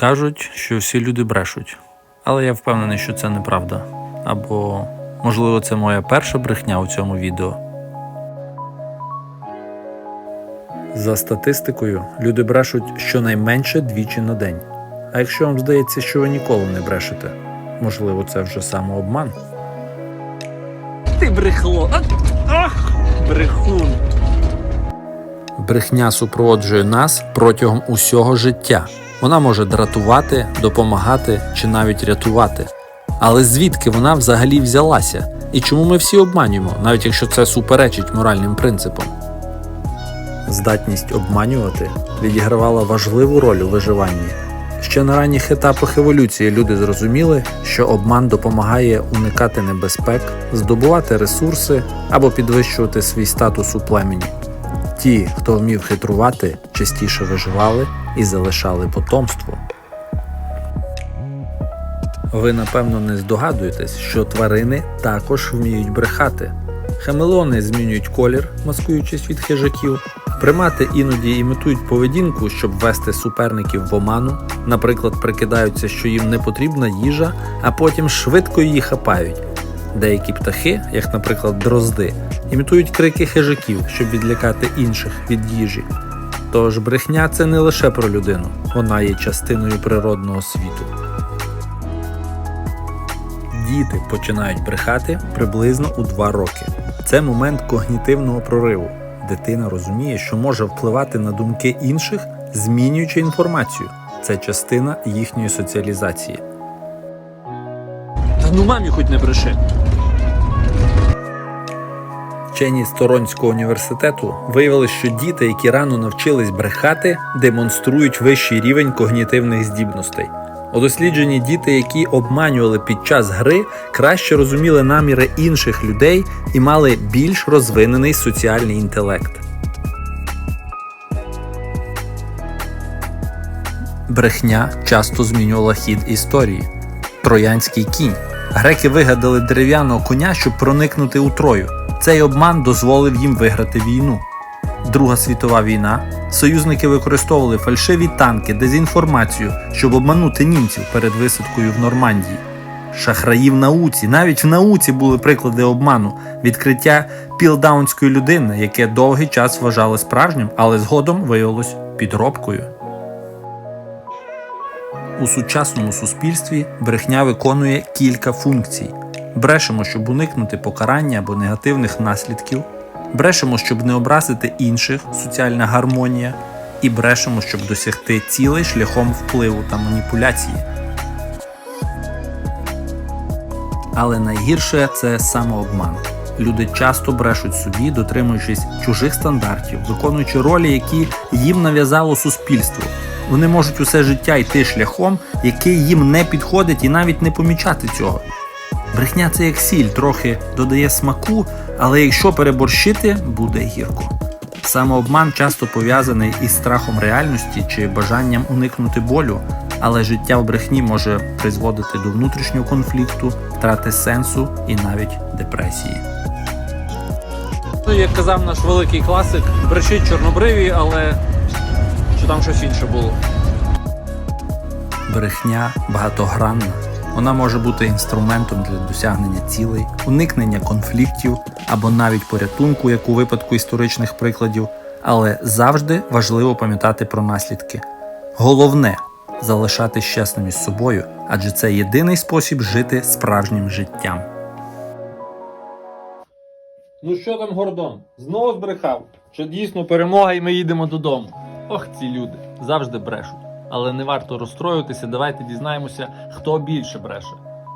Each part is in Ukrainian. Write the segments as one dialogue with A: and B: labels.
A: Кажуть, що всі люди брешуть, але я впевнений, що це неправда. Або, можливо, це моя перша брехня у цьому відео. За статистикою, люди брешуть щонайменше двічі на день. А якщо вам здається, що ви ніколи не брешете, можливо, це вже самообман.
B: Ти брехло. Ах, брехун.
A: Брехня супроводжує нас протягом усього життя. Вона може дратувати, допомагати чи навіть рятувати. Але звідки вона взагалі взялася? І чому ми всі обманюємо, навіть якщо це суперечить моральним принципам? Здатність обманювати відігравала важливу роль у виживанні. Ще на ранніх етапах еволюції люди зрозуміли, що обман допомагає уникати небезпек, здобувати ресурси або підвищувати свій статус у племені. Ті, хто вмів хитрувати, частіше виживали і залишали потомство. Ви напевно не здогадуєтесь, що тварини також вміють брехати. Хамелеони змінюють колір, маскуючись від хижаків. Примати іноді імітують поведінку, щоб ввести суперників в оману. Наприклад, прикидаються, що їм не потрібна їжа, а потім швидко її хапають. Деякі птахи, як, наприклад, дрозди, імітують крики хижаків, щоб відлякати інших від їжі. Тож брехня це не лише про людину, вона є частиною природного світу. Діти починають брехати приблизно у 2 роки. Це момент когнітивного прориву. Дитина розуміє, що може впливати на думки інших, змінюючи інформацію. Це частина їхньої соціалізації.
B: Та ну мамі хоч не бреши.
A: Вчені з Торонського університету виявили, що діти, які рано навчились брехати, демонструють вищий рівень когнітивних здібностей. У дослідженні діти, які обманювали під час гри, краще розуміли наміри інших людей і мали більш розвинений соціальний інтелект. Брехня часто змінювала хід історії. Троянський кінь. Греки вигадали дерев'яного коня, щоб проникнути у Трою. Цей обман дозволив їм виграти війну. Друга світова війна. Союзники використовували фальшиві танки, дезінформацію, щоб обманути німців перед висадкою в Нормандії. Шахраї в науці. Навіть в науці були приклади обману. Відкриття пілдаунської людини, яке довгий час вважали справжнім, але згодом виявилось підробкою. У сучасному суспільстві брехня виконує кілька функцій. Брешемо, щоб уникнути покарання або негативних наслідків, брешемо, щоб не образити інших соціальна гармонія, і брешемо, щоб досягти цілей шляхом впливу та маніпуляції. Але найгірше це самообман. Люди часто брешуть собі, дотримуючись чужих стандартів, виконуючи ролі, які їм нав'язало суспільство. Вони можуть усе життя йти шляхом, який їм не підходить, і навіть не помічати цього. Брехня це як сіль, трохи додає смаку, але якщо переборщити, буде гірко. Самообман часто пов'язаний із страхом реальності чи бажанням уникнути болю, але життя в брехні може призводити до внутрішнього конфлікту, втрати сенсу і навіть депресії.
B: Ну, як казав наш великий класик, брешіть чорнобриві, але що там щось інше було.
A: Брехня багатогранна. Вона може бути інструментом для досягнення цілей, уникнення конфліктів або навіть порятунку, як у випадку історичних прикладів, але завжди важливо пам'ятати про наслідки. Головне залишатись чесним із собою, адже це єдиний спосіб жити справжнім життям.
B: Ну що там, Гордон? Знову збрехав? Що дійсно перемога і ми їдемо додому. Ох, ці люди завжди брешуть. Але не варто розстроюватися, давайте дізнаємося, хто більше бреше.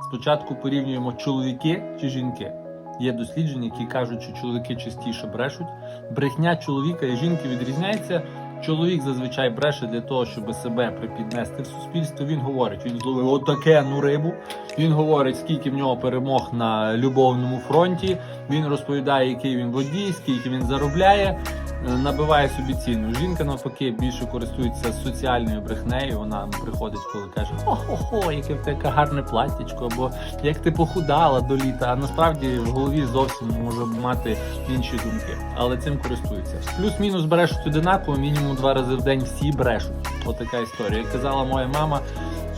B: Спочатку порівнюємо чоловіки чи жінки. Є дослідження, які кажуть, що чоловіки частіше брешуть. Брехня чоловіка і жінки відрізняється. Чоловік зазвичай бреше для того, щоб себе припіднести в суспільство. Він говорить, він зловив отаке ну рибу. Він говорить, скільки в нього перемог на любовному фронті. Він розповідає, який він водій, скільки він заробляє, набиває собі ціну. Жінка навпаки більше користується соціальною брехнею. Вона приходить, коли каже: Хо-хо-хо, яке в тебе гарне платтячко, або як ти похудала до літа. А насправді в голові зовсім може мати інші думки, але цим користується. Плюс-мінус брешуть одинаково, мінімум два рази в день всі брешуть. Отака історія. Як казала моя мама,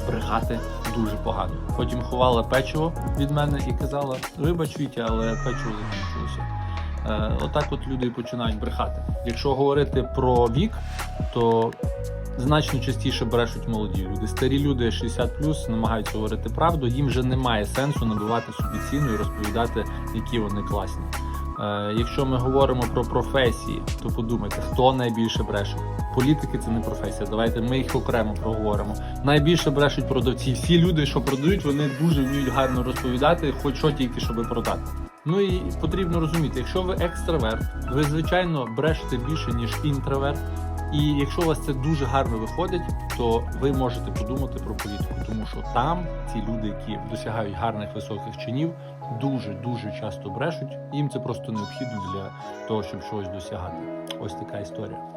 B: брехати дуже погано. Потім ховала печиво від мене і казала: вибач, Вітя, але печиво закінчилося. Е, отак от люди починають брехати. Якщо говорити про вік, то значно частіше брешуть молоді люди. Старі люди 60 намагаються говорити правду, їм вже немає сенсу набивати собі ціну і розповідати, які вони класні. Е, якщо ми говоримо про професії, то подумайте, хто найбільше бреше. Політики це не професія. Давайте ми їх окремо проговоримо. Найбільше брешуть продавці. Всі люди, що продають, вони дуже вміють гарно розповідати, хоч що тільки щоб продати. Ну і потрібно розуміти, якщо ви екстраверт, ви звичайно брешете більше ніж інтроверт. І якщо у вас це дуже гарно виходить, то ви можете подумати про політику, тому що там ці люди, які досягають гарних високих чинів, дуже дуже часто брешуть. Їм це просто необхідно для того, щоб щось досягати. Ось така історія.